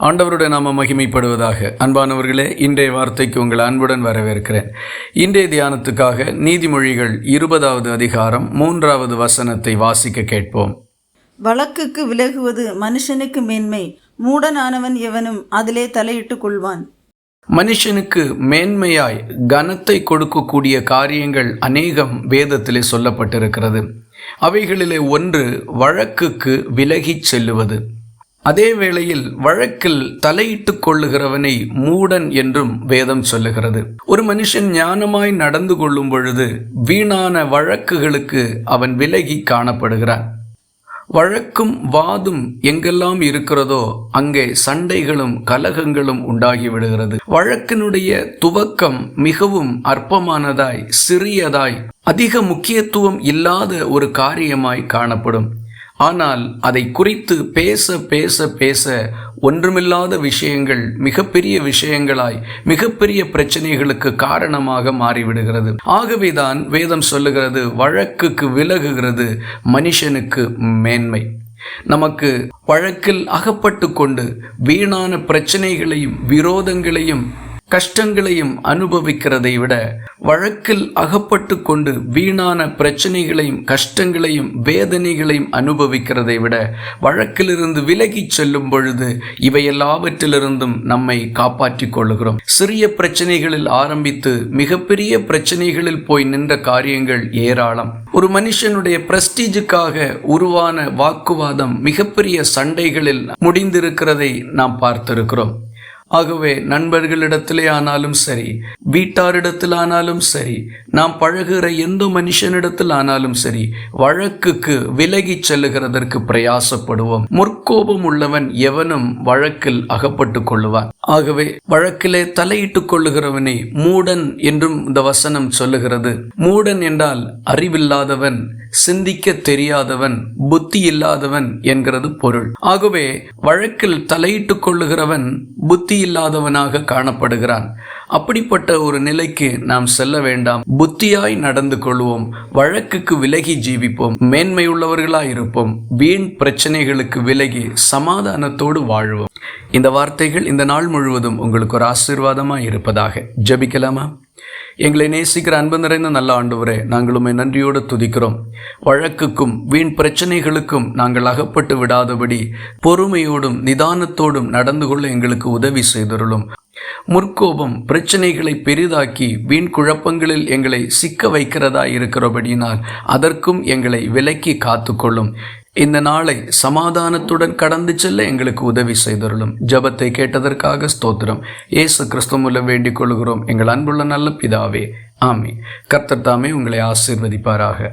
ஆண்டவருடைய நாம மகிமைப்படுவதாக. அன்பானவர்களே இன்றைய வார்த்தைக்கு உங்கள் அன்புடன் வரவேற்கிறேன். இன்றைய தியானத்துக்காக நீதிமொழிகள் இருபதாவது அதிகாரம் மூன்றாவது வசனத்தை வாசிக்க கேட்போம். வழக்குக்கு விலகுவது மனுஷனுக்கு மேன்மை மூடனானவன் எவனும் அதிலே தலையிட்டுக் கொள்வான். மனுஷனுக்கு மேன்மையாய் கனத்தை கொடுக்கக்கூடிய காரியங்கள் அநேகம் வேதத்திலே சொல்லப்பட்டிருக்கிறது. அவைகளிலே ஒன்று வழக்குக்கு விலகிச் செல்லுவது. அதே வேளையில் வழக்கில் தலையிட்டுக் கொள்ளுகிறவனை மூடன் என்றும் வேதம் சொல்லுகிறது. ஒரு மனுஷன் ஞானமாய் நடந்து கொள்ளும் பொழுது வீணான வழக்குகளுக்கு அவன் விலகி காணப்படுகிறான். வழக்கும் வாதும் எங்கெல்லாம் இருக்கிறதோ அங்கே சண்டைகளும் கலகங்களும் உண்டாகி விடுகிறது. வழக்கினுடைய துவக்கம் மிகவும் அற்பமானதாய் சிறியதாய் அதிக முக்கியத்துவம் இல்லாத ஒரு காரியமாய் காணப்படும். ஆனால் அதை குறித்து பேச பேச பேச ஒன்றுமில்லாத விஷயங்கள் மிகப்பெரிய விஷயங்களாய் மிகப்பெரிய பிரச்சனைகளுக்கு காரணமாக மாறிவிடுகிறது. ஆகவேதான் வேதம் சொல்லுகிறது வழக்குக்கு விலகுகிறது மனுஷனுக்கு மேன்மை. நமக்கு வழக்கில் அகப்பட்டு கொண்டு வீணான பிரச்சனைகளையும் விரோதங்களையும் கஷ்டங்களையும் அனுபவிக்கிறதை விட வழக்கில் அகப்பட்டு கொண்டு வீணான பிரச்சனைகளையும் கஷ்டங்களையும் வேதனைகளையும் அனுபவிக்கிறதை விட வழக்கிலிருந்து விலகி செல்லும் பொழுது இவை எல்லாவற்றிலிருந்தும் நம்மை காப்பாற்றிக் கொள்ளுகிறோம். சிறிய பிரச்சனைகளில் ஆரம்பித்து மிகப்பெரிய பிரச்சனைகளில் போய் நின்ற காரியங்கள் ஏராளம். ஒரு மனுஷனுடைய பிரஸ்டீஜுக்காக உருவான வாக்குவாதம் மிகப்பெரிய சண்டைகளில் முடிந்திருக்கிறதை நாம் பார்த்திருக்கிறோம். ஆகவே நண்பர்களிடத்திலே ஆனாலும் சரி வீட்டாரிடத்தில் ஆனாலும் சரி நாம் பழகுகிற எந்த மனுஷனிடத்தில் ஆனாலும் சரி வழக்குக்கு விலகி செல்லுகிறதற்கு பிரயாசப்படுவோம். முற்கோபம் உள்ளவன் எவனும் வழக்கில் அகப்பட்டு கொள்ளுவான். ஆகவே வழக்கிலே தலையிட்டுக் கொள்ளுகிறவனை மூடன் என்றும் இந்த வசனம் சொல்லுகிறது. மூடன் என்றால் அறிவில்லாதவன் சிந்திக்க தெரியாதவன் புத்தி இல்லாதவன் என்கிறது பொருள். ஆகவே வழக்கில் தலையிட்டுக் கொள்ளுகிறவன் புத்தி இல்லாதவனாக காணப்படுகிறான். அப்படிப்பட்ட ஒரு நிலைக்கு நாம் செல்ல வேண்டாம். புத்தியாய் நடந்து கொள்வோம். வழக்குக்கு விலகி ஜீவிப்போம். மேன்மையுள்ளவர்களாய் இருப்போம். வீண் பிரச்சனைகளுக்கு விலகி சமாதானத்தோடு வாழ்வோம். இந்த வார்த்தைகள் இந்த நாள் முழுவதும் உங்களுக்கு ஒரு ஆசீர்வாதமாக இருப்பதாக ஜபிக்கலாமா? எங்களை நேசிக்கிற அன்பு நிறைந்த நல்ல ஆண்டவரே நாங்கள் உண்மை நன்றியோடு துதிக்கிறோம். வழக்குக்கும் வீண் பிரச்சனைகளுக்கும் நாங்கள் அகப்பட்டு விடாதபடி பொறுமையோடும் நிதானத்தோடும் நடந்து கொள்ள எங்களுக்கு உதவி செய்தருளும். முற்கோபம் பிரச்சனைகளை பெரிதாக்கி வீண் குழப்பங்களில் எங்களை சிக்க வைக்கிறதா இருக்கிறபடியினால் அதற்கும் எங்களை விலக்கி காத்துக்கொள்ளும். இந்த நாளை சமாதானத்துடன் கடந்து செல்ல எங்களுக்கு உதவி செய்தருளும். ஜபத்தை கேட்டதற்காக ஸ்தோத்திரம். ஏசு கிறிஸ்து மூலம் வேண்டிக் கொள்கிறோம். எங்கள் அன்புள்ள நல்ல பிதாவே. ஆமி கர்த்தர் தாமே உங்களை ஆசீர்வதிப்பாராக.